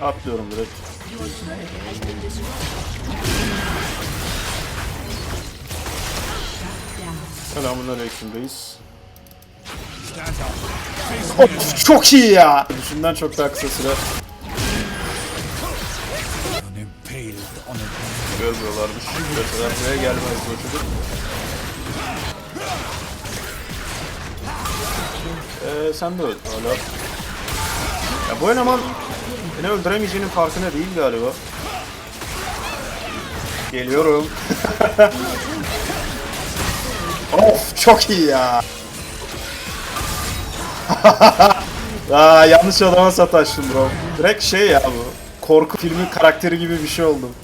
Atlıyorum direkt. Stand up. Hop, çok iyi ya. Düşünden çok daha kısa süre. Görmüyorlarmış. Görseler buraya gelmez bu çocuk. Eee sen de öl hala. Ya bu eleman beni öldüremeyeceğinin farkında değil galiba. Geliyorum. of çok iyi ya. Aa, yanlış adama sataştım bro. Direkt şey ya bu. Korku filmi karakteri gibi bir şey oldum.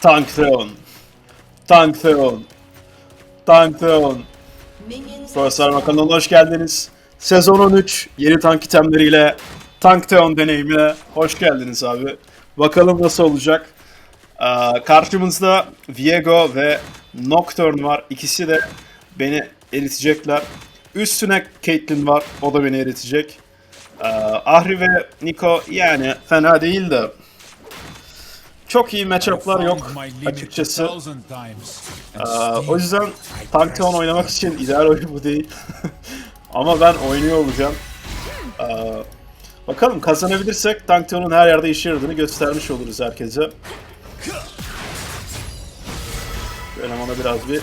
Tanktheon. Tanktheon. Tanktheon. Profesör kanalına hoş geldiniz. Sezon 13 yeni tank itemleriyle Tanktheon deneyimine hoş geldiniz abi. Bakalım nasıl olacak. Ee, karşımızda Viego ve Nocturne var. İkisi de beni eritecekler. Üstüne Caitlyn var. O da beni eritecek. Ee, Ahri ve Nico yani fena değil de çok iyi matchup'lar yok açıkçası. still o yüzden press oynamak için ideal oyun bu değil. Ama ben oynuyor olacağım. Aa, bakalım kazanabilirsek Tanktheon'un her yerde işe yaradığını göstermiş oluruz herkese. Şu elemana biraz bir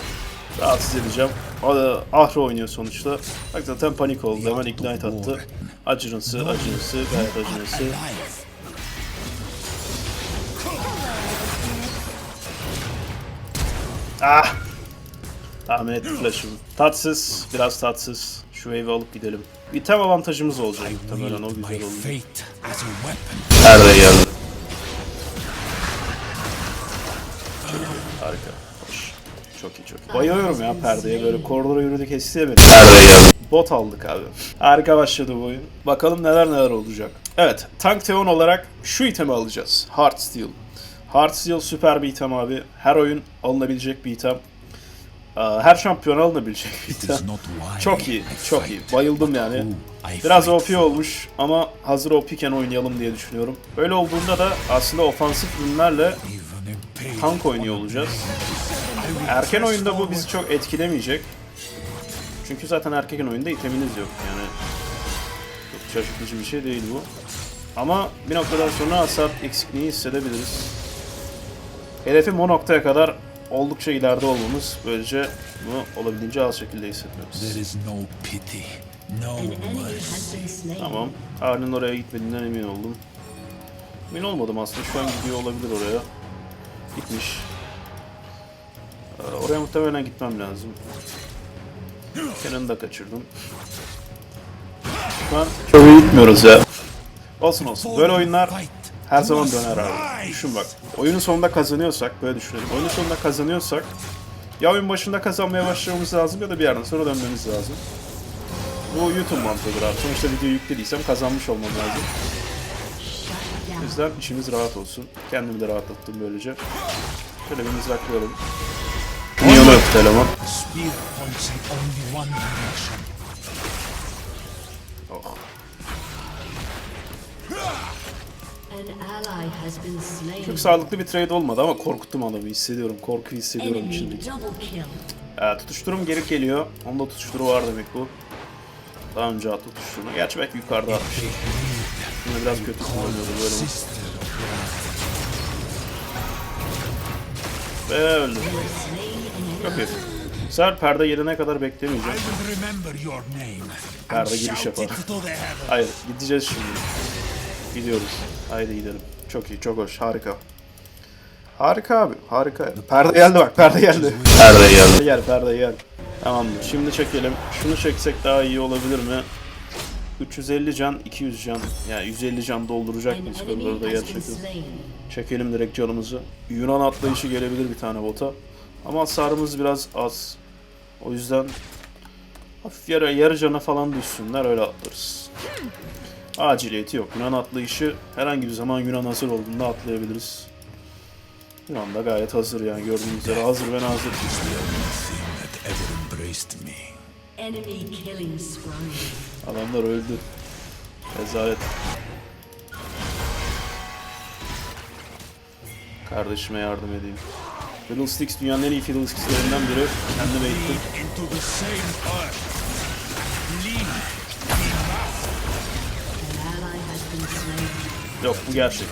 rahatsız edeceğim. O da Ahri oynuyor sonuçta. Bak zaten panik oldu. Hemen ignite attı. Acınası, acınası, gayet acınası. Ah! Tahmin ettim flash'ım. Tatsız, biraz tatsız. Şu wave'i alıp gidelim. İtem avantajımız olacak muhtemelen o güzel weapon. Nerede geldi? Harika. Hoş. Çok iyi çok iyi. Bayılıyorum ya perdeye böyle koridora yürüdük isteyemedim. Perdeye geldi. Bot aldık abi. Harika başladı bu oyun. Bakalım neler neler olacak. Evet, Tank Theon olarak şu itemi alacağız. Heart Steel. Heart Steel süper bir item abi. Her oyun alınabilecek bir item. Aa, Her şampiyon alınabilecek bir It item. Çok iyi, çok iyi. Bayıldım yani. Biraz OP olmuş ama hazır OP iken oynayalım diye düşünüyorum. Böyle olduğunda da aslında ofansif ürünlerle tank oynuyor olacağız. Erken oyunda bu bizi çok etkilemeyecek. Çünkü zaten erken oyunda iteminiz yok yani. Çok şaşırtıcı bir şey değil bu. Ama bir noktadan sonra hasar eksikliği hissedebiliriz. Hedefim o noktaya kadar oldukça ileride olmamız. Böylece bunu olabildiğince az şekilde hissetmemiz. There is no pity, no. Tamam. Arnin oraya gitmediğinden emin oldum. Emin olmadım aslında. Şu an gidiyor olabilir oraya. Gitmiş. Ee, oraya muhtemelen gitmem lazım. Kenan'ı da kaçırdım. Şu an çok iyi gitmiyoruz ya. Olsun olsun. Böyle oyunlar. Her zaman döner abi. Düşün bak. Oyunun sonunda kazanıyorsak, böyle düşünelim. Oyunun sonunda kazanıyorsak ya oyun başında kazanmaya başlamamız lazım ya da bir yerden sonra dönmemiz lazım. Bu YouTube mantığıdır abi. Sonuçta video yüklediysem kazanmış olmam lazım. O yüzden işimiz rahat olsun. Kendimi de rahatlattım böylece. Şöyle bir mızraklayalım. Minyonu öptü eleman. Çok sağlıklı bir trade olmadı ama korkuttum adamı. Hissediyorum. Korku hissediyorum kill. Ee, tutuşturum geri geliyor. Onda tutuşturu var demek bu. Daha önce attı tutuşturma. Gerçi belki yukarıda atmış. Yine biraz kötü kullanıyordu böyle. Ve öldü. Slain an Çok iyi. Sefer perde gelene kadar beklemeyeceğim. Perde giriş yapar. Hayır, gideceğiz şimdi. Gidiyoruz. Haydi gidelim. Çok iyi, çok hoş, harika. Harika abi, harika. Perde geldi bak, perde geldi. Perde geldi. Gel, perde gel. Tamamdır, şimdi çekelim. Şunu çeksek daha iyi olabilir mi? 350 can, 200 can. Yani 150 can dolduracak has been gerçekten? Çekelim direkt canımızı. Yunan atlayışı gelebilir bir tane bota. Ama hasarımız biraz az. O yüzden hafif yarı, yarı cana falan düşsünler öyle atlarız. Aciliyeti yok. Yunan atlayışı herhangi bir zaman Yunan hazır olduğunda atlayabiliriz. Yunan da gayet hazır yani gördüğünüz üzere hazır ve nazır. Adamlar öldü. Rezalet. Kardeşime yardım edeyim. Fiddlesticks dünyanın en iyi Fiddlesticks'lerinden biri. Kendime eğittim. Yok bu gerçek.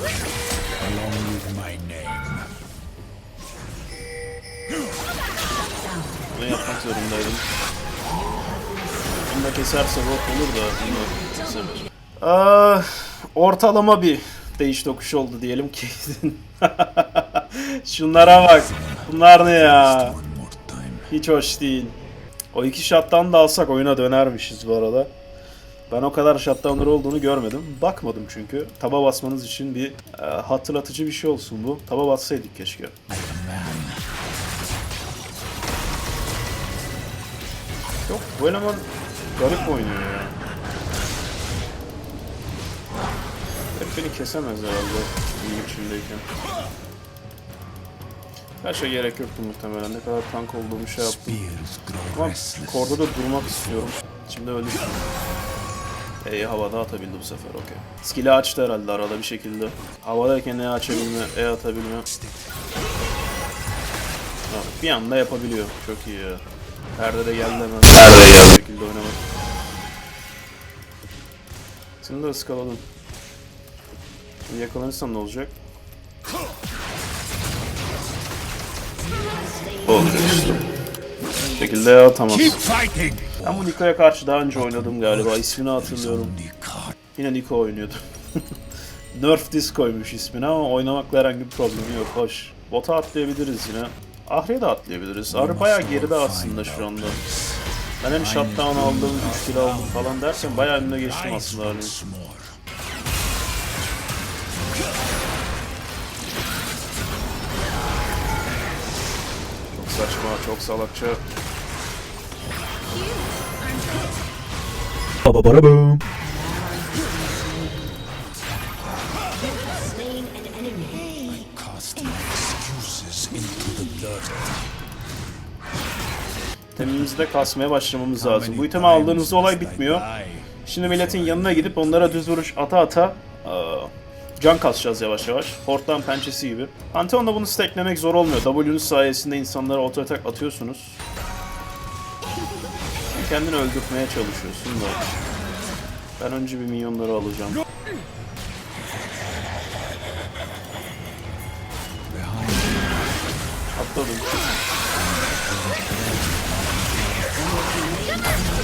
Bunu yapmak zorundaydım. Bunu da keserse bot olur da bunu kesemedim. Ah, ortalama bir değiş tokuş oldu diyelim ki. Şunlara bak. Bunlar ne ya? Hiç hoş değil. O iki shotdown da alsak oyuna dönermişiz bu arada. Ben o kadar shutdown'ları olduğunu görmedim. Bakmadım çünkü. Taba basmanız için bir e, hatırlatıcı bir şey olsun bu. Taba bassaydık keşke. Yok bu eleman garip oynuyor ya. Hep beni kesemez herhalde iyi içindeyken. Her şey gerek yoktu muhtemelen. Ne kadar tank olduğumu şey yaptım. Ama korda da durmak istiyorum. Şimdi öldüm. E'yi havada atabildi bu sefer okey. Skill'i açtı herhalde arada bir şekilde. Havadayken E açabilme, E atabilme. Ha, bir anda yapabiliyor. Çok iyi ya. Perde de geldi hemen. Perde geldi. Bu şekilde oynamak. Seni de ıskaladım. Şimdi yakalanırsam ne olacak? Olacak işte. Bu şekilde atamaz. Ben bu Niko'ya karşı daha önce oynadım galiba. İsmini hatırlıyorum. Yine Niko oynuyordu. Nerf Disco'ymuş ismini ama oynamakla herhangi bir problemi yok. Hoş. Bota atlayabiliriz yine. Ahri'ye de atlayabiliriz. Ahri bayağı geride aslında şu anda. Ben hem shutdown aldım, 3 kill aldım falan derken bayağı önüne geçtim aslında Ahri'nin. Çok saçma, çok salakça. Slain an enemy. Cast my excuses into the dirt. Temimizi de kasmaya başlamamız lazım. Bu itemi aldığınızda olay bitmiyor. Şimdi milletin yanına gidip onlara düz vuruş ata ata aa, can kasacağız yavaş yavaş. Hortlan pençesi gibi. Pantheon'da bunu stacklemek zor olmuyor. W'nuz sayesinde insanlara auto attack atıyorsunuz. Kendini öldürtmeye çalışıyorsun da. Ben önce bir minyonları alacağım. Atladım.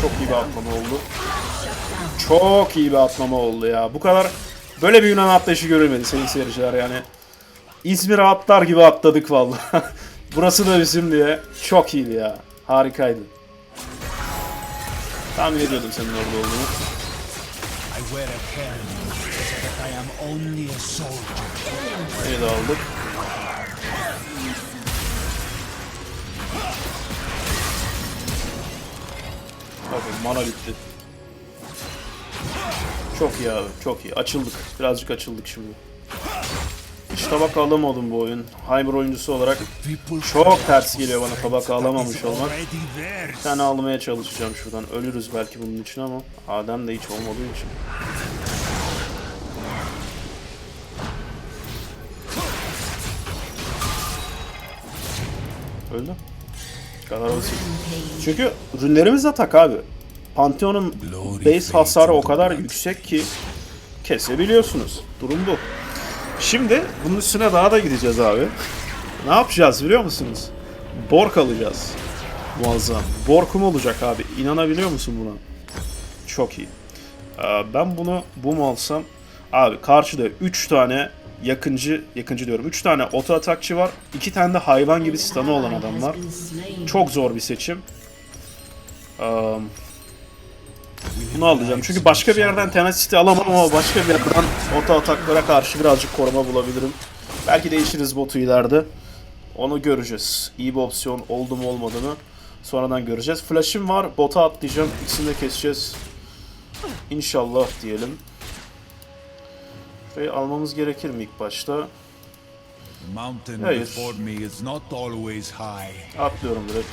Çok iyi bir atlama oldu. Çok iyi bir atlama oldu ya. Bu kadar böyle bir Yunan atlayışı görülmedi sayın seyirciler yani. İzmir'e atlar gibi atladık vallahi. Burası da bizim diye. Çok iyiydi ya. Harikaydı. Tahmin ediyordum senin orada olduğunu. I wear a helmet so that I am only a soldier. İyi de aldık. Bakın mana bitti. Çok iyi abi, çok iyi. Açıldık. Birazcık açıldık şimdi. Hiç tabak alamadım bu oyun. Hyper oyuncusu olarak çok ters geliyor bana tabak alamamış olmak. Bir tane almaya çalışacağım şuradan. Ölürüz belki bunun için ama Adem de hiç olmadığı için. Öldü. Kadar basit. Çünkü ürünlerimiz de tak abi. Pantheon'un base hasarı o kadar yüksek ki kesebiliyorsunuz. Durum bu. Şimdi bunun üstüne daha da gideceğiz abi. Ne yapacağız biliyor musunuz? Bork alacağız. Muazzam. Borkum olacak abi. İnanabiliyor musun buna? Çok iyi. Ee, ben bunu bu mu alsam? Abi karşıda 3 tane yakıncı, yakıncı diyorum. 3 tane oto atakçı var. 2 tane de hayvan gibi stun'ı olan adam var. Has been slain. Çok zor bir seçim. Ee, bunu alacağım. Çünkü başka bir yerden Tenacity alamam ama başka bir yerden oto ataklara karşı birazcık koruma bulabilirim. Belki değişiriz botu ileride. Onu göreceğiz. İyi bir opsiyon oldu mu olmadı mı sonradan göreceğiz. Flash'im var. Bota atlayacağım. İkisini de keseceğiz. İnşallah diyelim. Şurayı almamız gerekir mi ilk başta? Hayır. Atlıyorum direkt.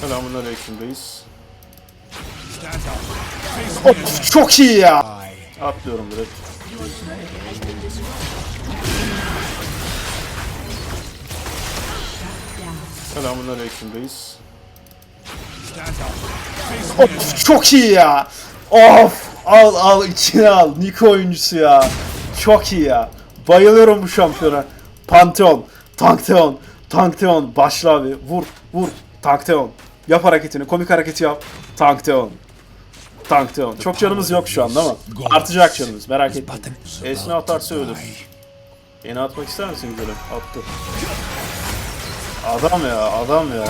Selamun aleyküm reis. Stand up. Face me Of, çok iyi ya. Atlıyorum direkt. Selamun aleyküm reis. Stand up. Face me Of çok iyi ya. Of al al içine al. Niko oyuncusu ya. Çok iyi ya. Bayılıyorum bu şampiyona. Pantheon, Tankteon, Tankteon. Başla abi. Vur, vur. Tankteon. Yap hareketini. Komik hareketi yap. Tankteon. Tankteon. Çok canımız yok şu anda ama artacak canımız. Merak etmeyin. Esne atarsa ölür. Yeni atmak ister misin güzelim? Attı. Adam ya, adam ya.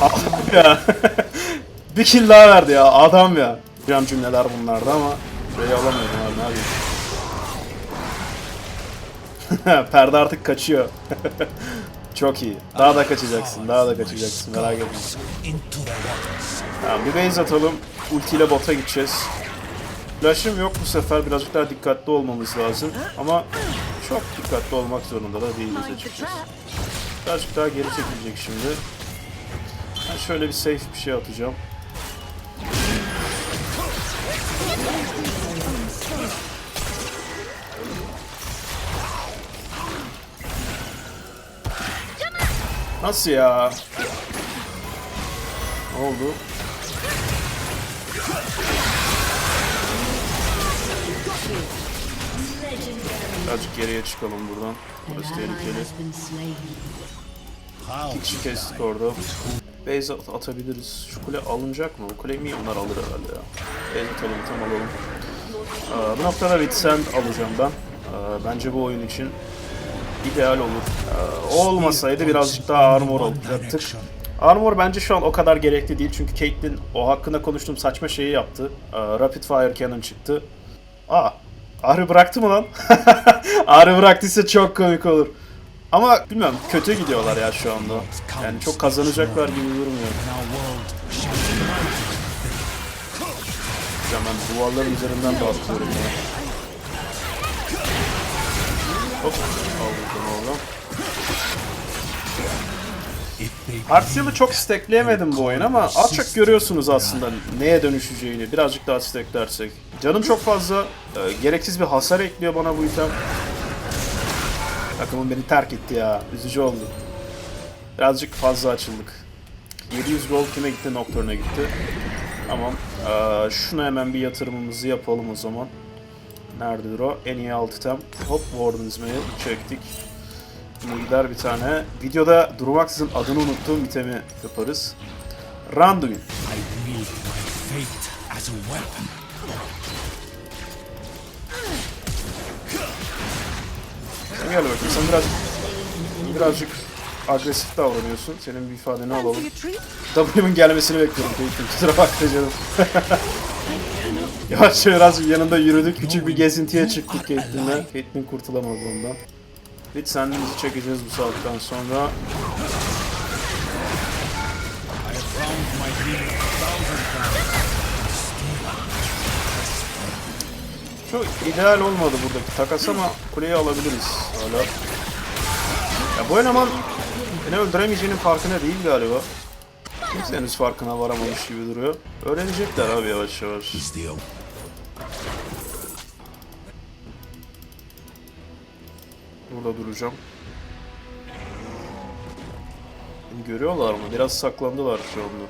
Adam ya. bir kill daha verdi ya, adam ya. Can cümleler bunlardı ama burayı alamıyordum abi, ne yapayım. Perde artık kaçıyor. Çok iyi. Daha da kaçacaksın, daha da kaçacaksın, merak etme. Tamam, bir base atalım. Ultiyle bota gideceğiz. Flash'ım yok bu sefer. Birazcık daha dikkatli olmamız lazım. Ama çok dikkatli olmak zorunda da değiliz açıkçası. Birazcık daha geri çekilecek şimdi. Ben şöyle bir safe bir şey atacağım. Nasıl ya? Ne oldu? Birazcık geriye çıkalım buradan. An Burası tehlikeli. Kişi kestik orada. Base at- atabiliriz. Şu kule alınacak mı? Bu kuleyi mi onlar alır herhalde ya. Base atalım tam alalım. Ee, bu noktada Vitsend alacağım ben. Ee, bence bu oyun için ideal olur. Ee, o olmasaydı birazcık daha armor alacaktık. Armor bence şu an o kadar gerekli değil çünkü Caitlyn o hakkında konuştuğum saçma şeyi yaptı. Ee, Rapid Fire Cannon çıktı. Aa, Ahri bıraktı mı lan? Ahri bıraktıysa çok komik olur. Ama bilmiyorum kötü gidiyorlar ya şu anda. Yani çok kazanacaklar gibi durmuyor. ben duvarların üzerinden de atlıyorum ya. Hop, aldım they Artsil'i çok stackleyemedim bu oyun ama az çok görüyorsunuz aslında neye dönüşeceğini. Birazcık daha stacklersek. Canım çok fazla e, gereksiz bir hasar ekliyor bana bu item. Takımım beni terk etti ya. Üzücü oldu. Birazcık fazla açıldık. 700 gold kime gitti? Nocturne'a gitti. Tamam. Ee, şuna hemen bir yatırımımızı yapalım o zaman. Nerededir o? En iyi alt item. Hop Warden izmeyi çektik. Şimdi gider bir tane. Videoda durmaksızın adını unuttuğum itemi yaparız. Randuin. I wield my fate as a weapon. Sen gel bakayım. Sen biraz birazcık agresif davranıyorsun. Senin bir ifadeni alalım. W'nin gelmesini bekliyorum. Kusura bakma canım. Yavaşça biraz yanında yürüdük. Küçük bir gezintiye çıktık Caitlyn'le. Caitlyn kurtulamadı ondan. Hiç sendimizi çekeceğiz bu saatten sonra. Çok ideal olmadı buradaki takas ama kuleyi alabiliriz hala. Ya bu eleman beni öldüremeyeceğinin farkında değil galiba. Kimse henüz farkına varamamış gibi duruyor. Öğrenecekler abi yavaş yavaş. Burada duracağım. Beni görüyorlar mı? Biraz saklandılar şu anda.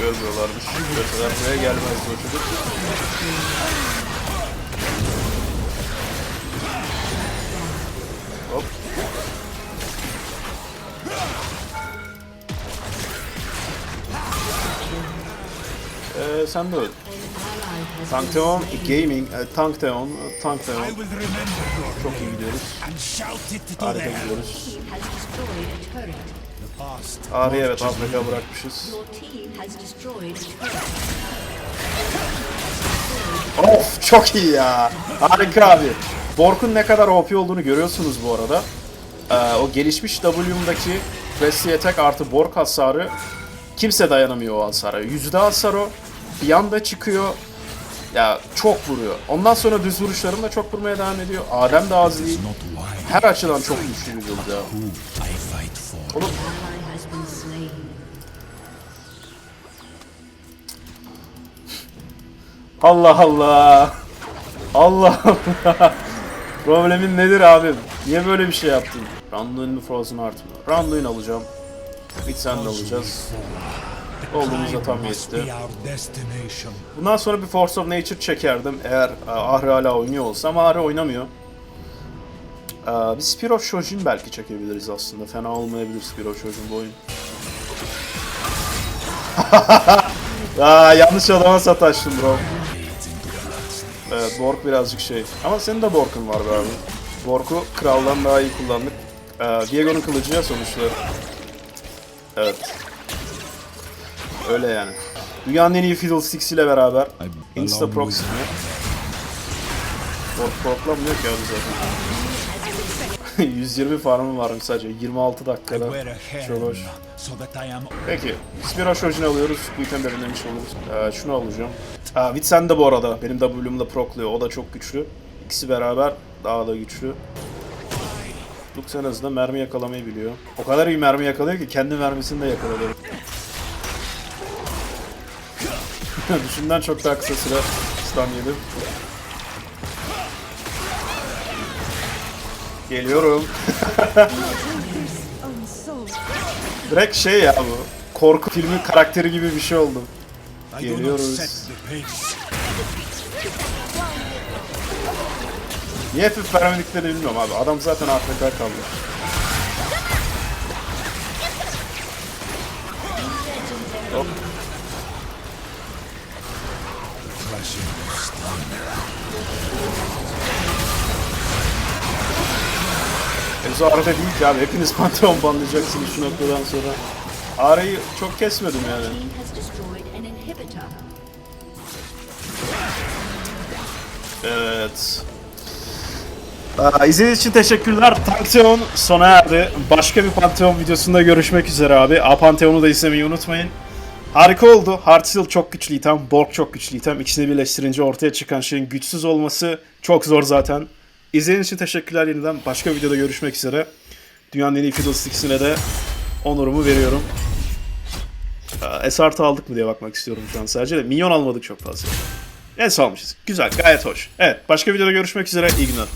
Görmüyorlarmış. Görseler buraya gelmezdi o çocuk. Hop. Sen de öl. Tankteon. Gaming, e, Tankteon, Tankteon. Çok iyi gidiyoruz. Harika gidiyoruz. Team has destroyed a turret. The past. Abi evet Afrika bırakmışız. Of çok iyi ya. Harika abi. Bork'un ne kadar OP olduğunu görüyorsunuz bu arada. Ee, o gelişmiş W'mdaki Pressy Attack artı Bork hasarı kimse dayanamıyor o hasara. Yüzde hasar o. Bir anda çıkıyor. Ya çok vuruyor. Ondan sonra düz vuruşlarım da çok vurmaya devam ediyor. Adem de az değil. Her açıdan çok güçlü bir build ya. slain. Allah Allah. Allah Allah. Problemin nedir abim? Niye böyle bir şey yaptın? Randuin mi Frozen Heart mı? Randuin alacağım. Bir sen de alacağız. Olduğumuzda tam yetti. Bundan sonra bir Force of Nature çekerdim eğer e, Ahri hala oynuyor olsa ama Ahri oynamıyor. Ee, bir Spear of Shojin belki çekebiliriz aslında. Fena olmayabilir Spear of Shojin bu oyun. Aa, yanlış adama sataştım bro. Evet Bork birazcık şey. Ama senin de Bork'un var be abi. Bork'u kraldan daha iyi kullandık. Ee, Diego'nun kılıcı ya sonuçta. Evet. Öyle yani. Dünyanın en iyi Fiddlesticks ile beraber Insta Proxy proklamıyor ki abi zaten. 120 farmım varmış sadece. 26 I dakikada. Çok hoş. Peki. Spiro Shojin'i alıyoruz. Bu item de demiş oluruz. Ee, şunu alacağım. Aa, Vitsen de bu arada. Benim W'umla prokluyor. O da çok güçlü. İkisi beraber daha da güçlü. Lux en azından mermi yakalamayı biliyor. O kadar iyi mermi yakalıyor ki kendi mermisini de yakalıyor. Düşünden çok daha kısa süre stun yedim. Geliyorum. Direkt şey ya bu. Korku filmi karakteri gibi bir şey oldu. Geliyoruz. Niye hafif vermediklerini bilmiyorum abi. Adam zaten AFK kaldı. Hop. Arada değil ki abi. Hepiniz Pantheon banlayacaksınız şu noktadan sonra. Arayı çok kesmedim yani. Evet. Aa, izlediğiniz için teşekkürler. Pantheon sona erdi. Başka bir Pantheon videosunda görüşmek üzere abi. A Pantheon'u da izlemeyi unutmayın. Harika oldu. Heartsteel çok güçlü item, Borg çok güçlü item. İkisini birleştirince ortaya çıkan şeyin güçsüz olması çok zor zaten. İzlediğiniz için teşekkürler yeniden. Başka videoda görüşmek üzere. Dünyanın en iyi Fiddlesticks'ine de onurumu veriyorum. Aa, S artı aldık mı diye bakmak istiyorum şu an sadece de. Minyon almadık çok fazla. En almışız. Güzel, gayet hoş. Evet, başka videoda görüşmek üzere. İyi günler.